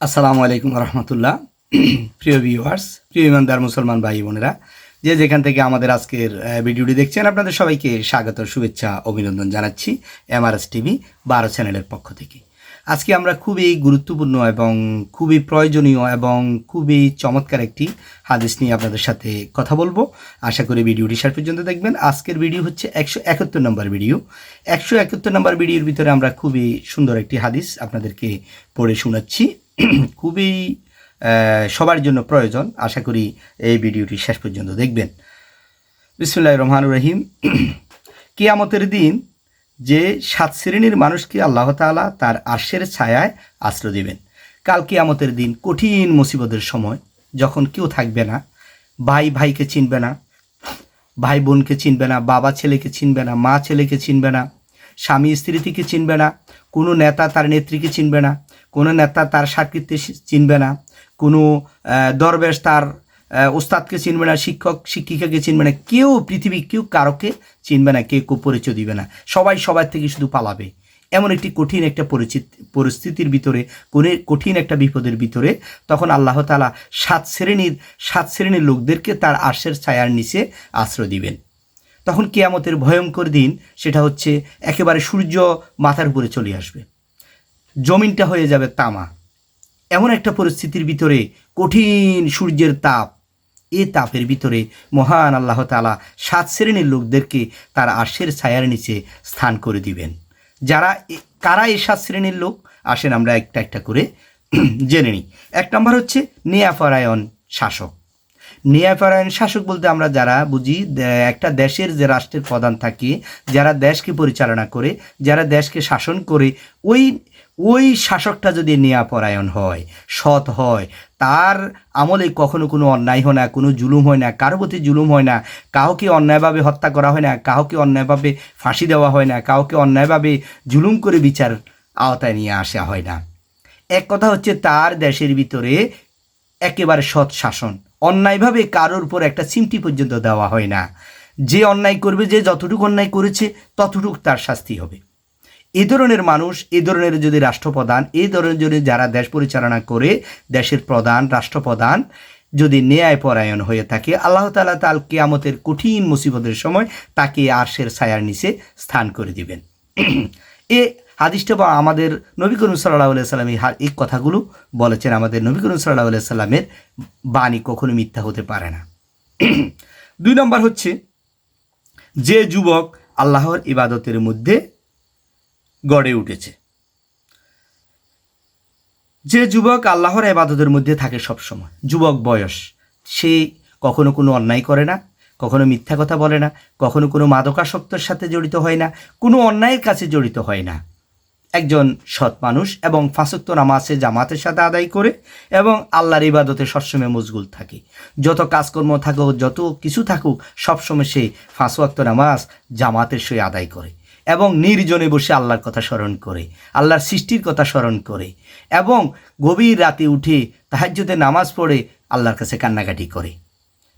আসসালামু আলাইকুম রহমতুল্লাহ। প্রিয় ভিউয়ার্স প্রিয় ইমানদার মুসলমান ভাই বোনেরা, যে যেখান থেকে আমাদের আজকের ভিডিওটি দেখছেন, আপনাদের সবাইকে স্বাগত, শুভেচ্ছা, অভিনন্দন জানাচ্ছি এমআরএস টিভি বারো চ্যানেলের পক্ষ থেকে। আজকে আমরা খুবই গুরুত্বপূর্ণ এবং খুবই প্রয়োজনীয় এবং খুবই চমৎকার একটি হাদিস নিয়ে আপনাদের সাথে কথা বলব। আশা করি ভিডিওটি শেষ পর্যন্ত দেখবেন। আজকের ভিডিও হচ্ছে একশো একাত্তর নম্বর ভিডিও। একশো একাত্তর নম্বর ভিডিওর ভিতরে আমরা খুবই সুন্দর একটি হাদিস আপনাদেরকে পড়ে শোনাচ্ছি। খুবই সবার জন্য প্রয়োজন। আশা করি এই ভিডিওটি শেষ পর্যন্ত দেখবেন। বিসমুল্লাহ রহমান রহিম। কিয়ামতের দিন যে সাত শ্রেণির মানুষকে আল্লাহ তাআলা তার আর্শের ছায়ায় আশ্রয় দেবেন। কাল কিয়ামতের দিন কঠিন মুসিবতের সময়, যখন কেউ থাকবে না, ভাই ভাইকে চিনবে না, ভাই বোনকে চিনবে না, বাবা ছেলেকে চিনবে না, মা ছেলেকে চিনবে না, স্বামী স্ত্রীকে চিনবে না, কোনো নেতা তার নেত্রীকে চিনবে না কোনো নেতা তার সাকৃত্যে চিনবে না। কোনো দরবেশ তার ওস্তাদকে চিনবে না, শিক্ষক, শিক্ষিকাকে চিনবে না। কেউ পৃথিবী কেউ কারোকে চিনবে না, কেউ কেউ পরিচয় দিবে না। সবাই সবার থেকে শুধু পালাবে। এমন একটি কঠিন একটা পরিচিত, পরিস্থিতির ভিতরে, কোনো কঠিন একটা বিপদের ভিতরে তখন আল্লাহ তালা সাত শ্রেণির সাত শ্রেণির লোকদেরকে তার আর্শের ছায়ার নিচে আশ্রয় দিবেন। তখন কেয়ামতের ভয়ঙ্কর দিন, সেটা হচ্ছে একেবারে সূর্য মাথার উপরে চলে আসবে। জমিনটা হয়ে যাবে তামা। এমন একটা পরিস্থিতির ভিতরে, কঠিন সূর্যের তাপ, এ তাপের ভিতরে মহান আল্লাহ তালা সাত শ্রেণির লোকদেরকে তার আশের ছায়ার নিচে স্থান করে দিবেন। যারা কারা এই সাত শ্রেণির লোক? আসেন আমরা একটা একটা করে জেনে নিই। এক নম্বর হচ্ছে নেয়াপরায়ণ শাসক। ন্যায়পরায়ণ শাসক বলতে আমরা যারা বুঝি একটা দেশের যে রাষ্ট্রের প্রধান থাকে, যারা দেশকে পরিচালনা করে, যারা দেশকে শাসন করে, ওই ওই শাসকটা যদি ন্যায়পরায়ণ হয়, সৎ হয়, তার আমলে কখনো কোনো অন্যায় হয় না, কোনো জুলুম হয় না, কারও প্রতি জুলুম হয় না, কাউকে অন্যায়ভাবে হত্যা করা হয় না, কাউকে অন্যায়ভাবে ফাঁসি দেওয়া হয় না, কাউকে অন্যায়ভাবে জুলুম করে বিচার আওতায় নিয়ে আসা হয় না। এক কথা হচ্ছে তার দেশের ভিতরে একেবারে সৎ শাসন, অন্যায়ভাবে কারোর উপর একটা চিমটি পর্যন্ত দেওয়া হয় না। যে অন্যায় করবে, যে যতটুকু অন্যায় করেছে, ততটুকু তার শাস্তি হবে। এ ধরনের মানুষ এ ধরনের যদি রাষ্ট্রপ্রধান, এই ধরনের যদি যারা দেশ পরিচালনা করে, দেশের প্রধান, রাষ্ট্রপ্রধান যদি ন্যায় পরায়ণ হয়ে থাকে, আল্লাহ তালা তাল কেয়ামতের কঠিন মুসিবতের সময় তাকে আরশের ছায়ার নিচে স্থান করে দিবেন। এ হাদিসটা বা আমাদের নবী করিম সাল্লাহ সাল্লাম এই এই কথাগুলো বলেছেন আমাদের নবী করিম সাল্লাহ সাল্লামের বাণী কখনো মিথ্যা হতে পারে না। দুই নম্বর হচ্ছে, যে যুবক আল্লাহর ইবাদতের মধ্যে গড়ে উঠেছে। যে যুবক আল্লাহর ইবাদতের মধ্যে থাকে সব সময় যুবক বয়স, সে কখনো কোনো অন্যায় করে না, কখনো মিথ্যা কথা বলে না, কখনো কোনো মাদকাসক্তর সাথে জড়িত হয় না, কোনো অন্যায়ের কাছে জড়িত হয় না। একজন সৎ মানুষ এবং ফাঁসক্ত নামাজে জামাতের সাথে আদায় করে এবং আল্লাহর ইবাদতে সবসময় মজগুল থাকে। যত কাজকর্ম থাকুক, যত কিছু থাকুক, সবসময় সে ফাঁসওয়াক্ত নামাজ জামাতের সই আদায় করে। এবং নির্জনে বসে আল্লাহর কথা স্মরণ করে, আল্লাহর সৃষ্টির কথা স্মরণ করে এবং গভীর রাতে উঠে তাহাজ্যতে নামাজ পড়ে আল্লাহর কাছে কান্নাকাটি করে।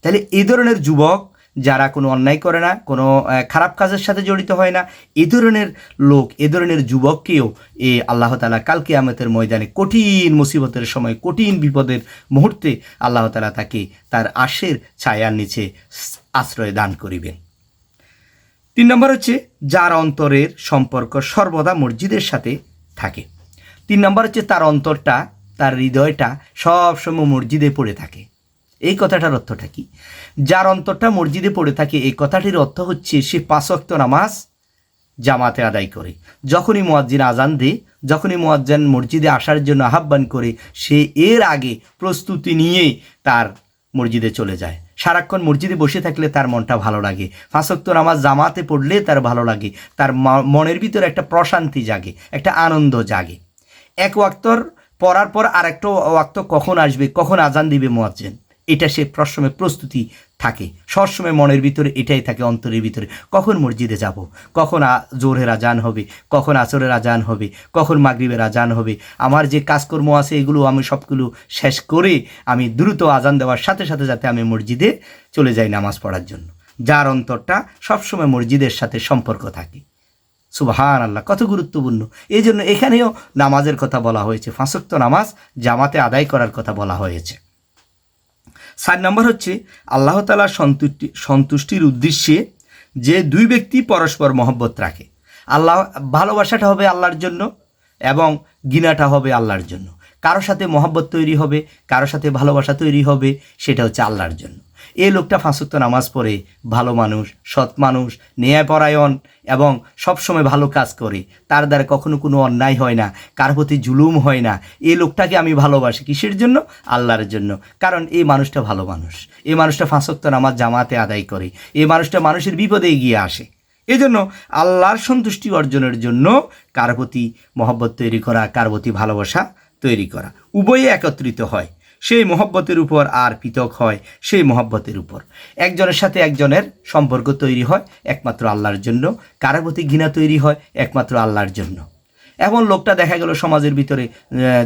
তাহলে এই ধরনের যুবক যারা কোনো অন্যায় করে না, কোনো খারাপ কাজের সাথে জড়িত হয় না, এ ধরনের লোক, এ ধরনের যুবককেও এ আল্লাহ তালা কালকে আমাদের ময়দানে কঠিন মুসিবতের সময়, কঠিন বিপদের মুহূর্তে আল্লাহ তালা তাকে তার আশের ছায়ার নিচে আশ্রয় দান করিবেন। তিন নম্বর হচ্ছে, যার অন্তরের সম্পর্ক সর্বদা মসজিদের সাথে থাকে। তিন নম্বর হচ্ছে, তার অন্তরটা, তার হৃদয়টা সবসময় মসজিদে পড়ে থাকে। এই কথাটার অর্থটা কি? যার অন্তরটা মসজিদে পড়ে থাকে, এই কথাটির অর্থ হচ্ছে, সে পাঁচ ওয়াক্ত নামাজ জামাতে আদায় করে। যখনই মোয়াজ্জিন আজান দে যখনই মোয়াজ্জান মসজিদে আসার জন্য আহ্বান করে, সে এর আগে প্রস্তুতি নিয়ে তার মসজিদে চলে যায়। সারাক্ষণ মসজিদে বসে থাকলে তার মনটা ভালো লাগে। ফাঁসক্ত নামাজ জামাতে পড়লে তার ভালো লাগে। তার মনের ভিতরে একটা প্রশান্তি জাগে, একটা আনন্দ জাগে। এক ওয়াক্তর পড়ার পর আরেকটা ওয়াক্ত কখন আসবে, কখন আজান দিবে মোয়াজ্জেন? এটা সে সবসময় প্রস্তুতি থাকে। সবসময় মনের ভিতরে এটাই থাকে, অন্তরের ভিতরে। কখন মসজিদে যাব? কখন জোহরের আজান হবে? কখন আসরের আজান হবে? কখন মাগরিবের আজান হবে? আমার যে কাজকর্ম আছে, এগুলো আমি সবগুলো শেষ করে আমি দ্রুত আজান দেওয়ার সাথে সাথে যাতে আমি মসজিদে চলে যাই নামাজ পড়ার জন্য। যার অন্তরটা সবসময় মসজিদের সাথে সম্পর্ক থাকে। সুবাহান আল্লাহ কত গুরুত্বপূর্ণ। এই জন্য এখানেও নামাজের কথা বলা হয়েছে। ফাঁসক্ত নামাজ জামাতে আদায় করার কথা বলা হয়েছে। চার নম্বর হচ্ছে আল্লাহ তালার সন্তুষ্টি, সন্তুষ্টির উদ্দেশ্যে যে দুই ব্যক্তি পরস্পর মহব্বত রাখে। আল্লাহ, ভালোবাসাটা হবে আল্লাহর জন্য এবং গিনাটা হবে আল্লাহর জন্য। কারও সাথে মহব্বত তৈরি হবে, কারও সাথে ভালোবাসা তৈরি হবে, সেটা হচ্ছে আল্লাহর জন্য। এ লোকটা ফাঁসুক্ত নামাজ পড়ে, ভালো মানুষ, সৎ মানুষ, ন্যায়পরায়ণ এবং সবসময় ভালো কাজ করে। তার দ্বারা কখনো কোনো অন্যায় হয় না, কার প্রতি জুলুম হয় না। এই লোকটাকে আমি ভালোবাসি। কিসের জন্য? আল্লাহর জন্য। কারণ এই মানুষটা ভালো মানুষ। এই মানুষটা ফাঁসক্ত নামাজ জামাতে আদায় করে। এই মানুষটা মানুষের বিপদে এগিয়ে আসে। এই জন্য আল্লাহর সন্তুষ্টি অর্জনের জন্য কার প্রতি মহব্বত তৈরি করা, কার প্রতি ভালোবাসা তৈরি করা। উভয়ে একত্রিত হয়। সেই মহব্বতের উপর আর পৃথক হয় সেই মহব্বতের উপর। একজনের সাথে একজনের সম্পর্ক তৈরি হয়, একমাত্র আল্লাহর জন্য। কারোর প্রতি ঘৃণা তৈরি হয়, একমাত্র আল্লাহর জন্য। এমন লোকটা দেখা গেল সমাজের ভিতরে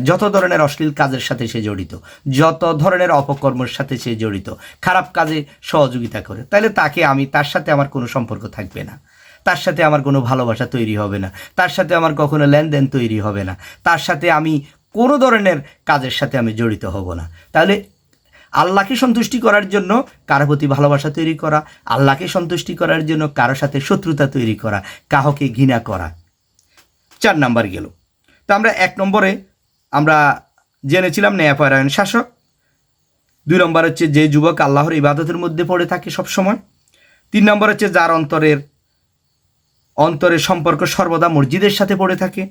যত ধরনের অশ্লীল কাজের সাথে সে জড়িত, যত ধরনের অপকর্মের সাথে সে জড়িত, খারাপ কাজে সহযোগিতা করে। তাহলে তাকে আমি, তার সাথে আমার কোনো সম্পর্ক থাকবে না। তার সাথে আমার কোনো ভালোবাসা তৈরি হবে না। তার সাথে আমার কখনো লেনদেন তৈরি হবে না। তার সাথে আমি কোনো ধরনের কাজের সাথে আমি জড়িত হব না। তাহলে আল্লাহকে সন্তুষ্টি করার জন্য কারও প্রতি ভালোবাসা তৈরি করা, আল্লাহকে সন্তুষ্টি করার জন্য কারও সাথে শত্রুতা তৈরি করা, কাহকে ঘৃণা করা। চার নাম্বার গেল। তো আমরা এক নম্বরে আমরা জেনেছিলাম ন্যায়পরায়ণ শাসক। দুই নম্বর হচ্ছে যে যুবক আল্লাহর ইবাদতের মধ্যে পড়ে থাকে সব সময় তিন নম্বর হচ্ছে যার অন্তরের অন্তরের সম্পর্ক সর্বদা মসজিদের সাথে পড়ে থাকে।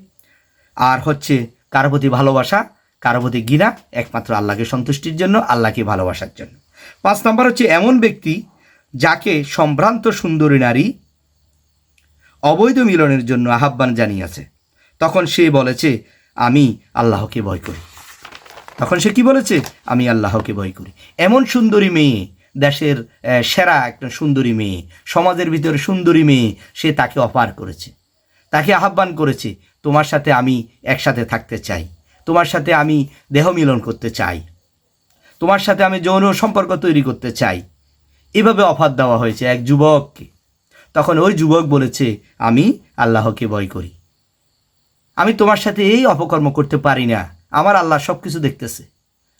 আর হচ্ছে কারও প্রতি ভালোবাসা, কারও প্রতি গিরা একমাত্র আল্লাহকে সন্তুষ্টির জন্য, আল্লাহকে ভালোবাসার জন্য। পাঁচ নম্বর হচ্ছে এমন ব্যক্তি যাকে সম্ভ্রান্ত সুন্দরী নারী অবৈধ মিলনের জন্য আহ্বান জানিয়েছে। তখন সে বলেছে, আমি আল্লাহকে ভয় করি। তখন সে কি বলেছে? আমি আল্লাহকে ভয় করি। এমন সুন্দরী মেয়ে, দেশের সেরা একটা সুন্দরী মেয়ে, সমাজের ভিতরে সুন্দরী মেয়ে, সে তাকে অপার করেছে। তাকে আহ্বান করেছে তোমার সাথে আমি একসাথে থাকতে চাই। তোমার সাথে আমি দেহ মিলন করতে চাই। তোমার সাথে আমি যৌন সম্পর্ক তৈরি করতে চাই। এভাবে অফার দেওয়া হয়েছে এক যুবককে। তখন ওই যুবক বলেছে, আমি আল্লাহকে ভয় করি। আমি তোমার সাথে এই অপকর্ম করতে পারি না। আমার আল্লাহ সব কিছু দেখতেছে।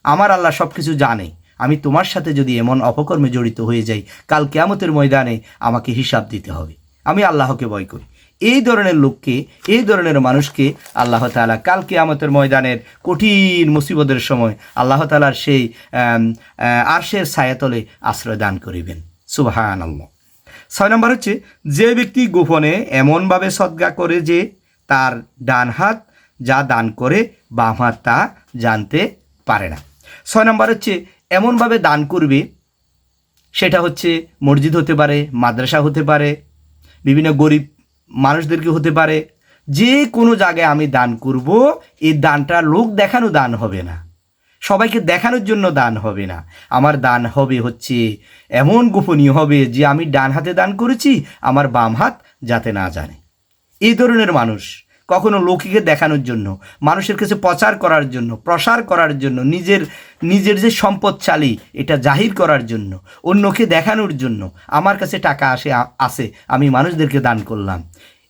আমার আল্লাহ সব কিছু জানে। আমি তোমার সাথে যদি এমন অপকর্মে জড়িত হয়ে যাই, কাল কেয়ামতের ময়দানে আমাকে হিসাব দিতে হবে। আমি আল্লাহকে ভয় করি। এই ধরনের লোককে এই ধরনের মানুষকে আল্লাহ তালা কালকে কেয়ামতের ময়দানের কঠিন মুসিবতের সময় আল্লাহ তালার সেই আহ, ছায়াতলে আশ্রয় দান করিবেন। সুবাহান আল্লাহ ছয় নম্বর হচ্ছে যে ব্যক্তি গোপনে এমনভাবে সদ্গা করে যে তার ডান হাত যা দান করে বাম হাত তা জানতে পারে না। ছয় নম্বর হচ্ছে এমনভাবে দান করবে সেটা হচ্ছে মসজিদ হতে পারে মাদ্রাসা হতে পারে বিভিন্ন গরিব মানুষদেরকে হতে পারে, যে কোনো জায়গায় আমি দান করব, এই দানটা লোক দেখানো দান হবে না। সবাইকে দেখানোর জন্য দান হবে না। আমার দান হবে হচ্ছে এমন গোপনীয় হবে যে আমি ডান হাতে দান করেছি, আমার বাম হাত যাতে না জানে। এই ধরনের মানুষ কখনো লোককে দেখানোর জন্য, মানুষের কাছে প্রচার করার জন্য, প্রসার করার জন্য, নিজের নিজের যে সম্পদশালী, এটা জাহির করার জন্য, অন্যকে দেখানোর জন্য আমার কাছে টাকা আসে আসে, আমি মানুষদেরকে দান করলাম।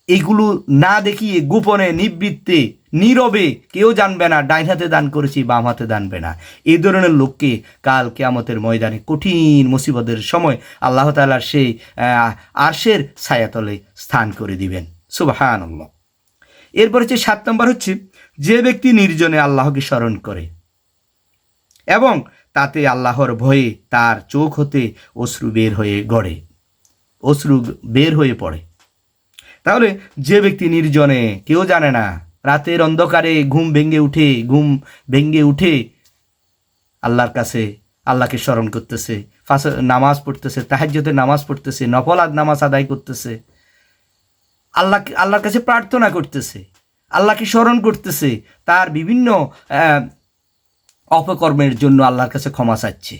এগুলো না দেখিয়ে, গোপনে, নিবৃত্তে, নীরবে কেউ জানবে না ডাইন হাতে দান করেছি, বাম হাতে দানবে না। এই ধরনের লোককে কাল কেয়ামতের ময়দানে কঠিন মুসিবতের সময় আল্লাহ তালার সেই আরশের ছায়াতলে স্থান করে দিবেন। সুবাহান আল্লাহ এরপর হচ্ছে সাত নম্বর হচ্ছে, যে ব্যক্তি নির্জনে আল্লাহকে স্মরণ করে এবং তাতে আল্লাহর ভয়ে তার চোখ হতে অশ্রু বের হয়ে গড়ে, অশ্রু বের হয়ে পড়ে। তাহলে যে ব্যক্তি নির্জনে, কেউ জানে না, রাতের অন্ধকারে ঘুম ভেঙে উঠে, ঘুম ভেঙে উঠে আল্লাহর কাছে আল্লাহকে স্মরণ করতেছে, ফাঁস, নামাজ পড়তেছে তাহাজ্যতে নামাজ পড়তেছে নফলাদ নামাজ আদায় করতেছে আল্লাহ আল্লাহর কাছে প্রার্থনা করতেছে, আল্লাহকে স্মরণ করতেছে, তার বিভিন্ন অপকর্মের জন্য আল্লাহর কাছে ক্ষমা চাচ্ছে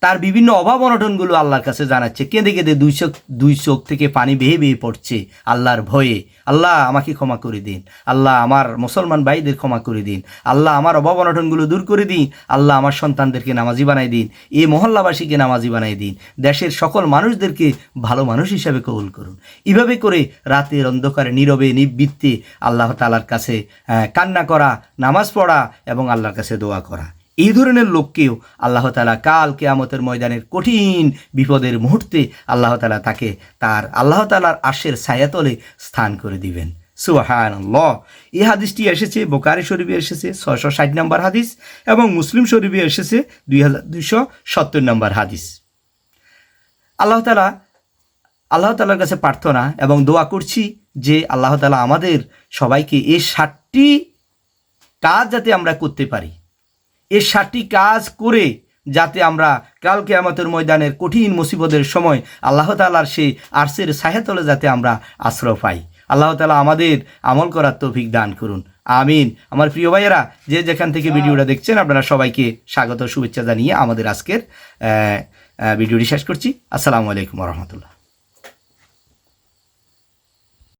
তার বিভিন্ন অভাব অনটনগুলো আল্লাহর কাছে জানাচ্ছে। কেঁদে কেঁদে দুই চোখ দুই চোখ থেকে পানি বেয়ে বেয়ে পড়ছে আল্লাহর ভয়ে। আল্লাহ আমাকে ক্ষমা করে দিন। আল্লাহ আমার মুসলমান ভাইদের ক্ষমা করে দিন। আল্লাহ আমার অভাব অনটনগুলো দূর করে দিন। আল্লাহ আমার সন্তানদেরকে নামাজি বানাই দিন। এ মহল্লাবাসীকে নামাজি বানাই দিন। দেশের সকল মানুষদেরকে ভালো মানুষ হিসাবে কবুল করুন। এভাবে করে রাতের অন্ধকারে, নীরবে, নিবৃত্তে আল্লাহ তালার কাছে কান্না করা, নামাজ পড়া এবং আল্লাহর কাছে দোয়া করা। এই ধরনের লোককেও আল্লাহ তালা কাল কেয়ামতের ময়দানের কঠিন বিপদের মুহূর্তে আল্লাহ তালা তাকে তার আল্লাহ তালার আশের ছায়াতলে স্থান করে দিবেন। সুহান এই হাদিসটি এসেছে বোকারি শরীফে এসেছে, ছয়শো ষাট নম্বর হাদিস এবং মুসলিম শরীফে এসেছে দুই হাজার, দুইশো সত্তর নম্বর হাদিস। আল্লাহ তালা আল্লাহ তালার কাছে প্রার্থনা এবং দোয়া করছি যে আল্লাহ তালা আমাদের সবাইকে এই ষাটটি কাজ যাতে আমরা করতে পারি। এই সাতটি কাজ করে যাতে আমরা কালকে আমাদের ময়দানের কঠিন মুসিবতের সময় আল্লাহ তালার সেই আর্সের সাহেতলে যাতে আমরা আশ্রয় পাই। আল্লাহ তালা আমাদের আমল করার তৌফিক দান করুন। আমিন। আমার প্রিয় ভাইয়েরা, যে যেখান থেকে ভিডিওটা দেখছেন, আপনারা সবাইকে স্বাগত শুভেচ্ছা জানিয়ে আমাদের আজকের ভিডিওটি শেষ করছি। আসসালামু আলাইকুম রহমতুল্লাহ।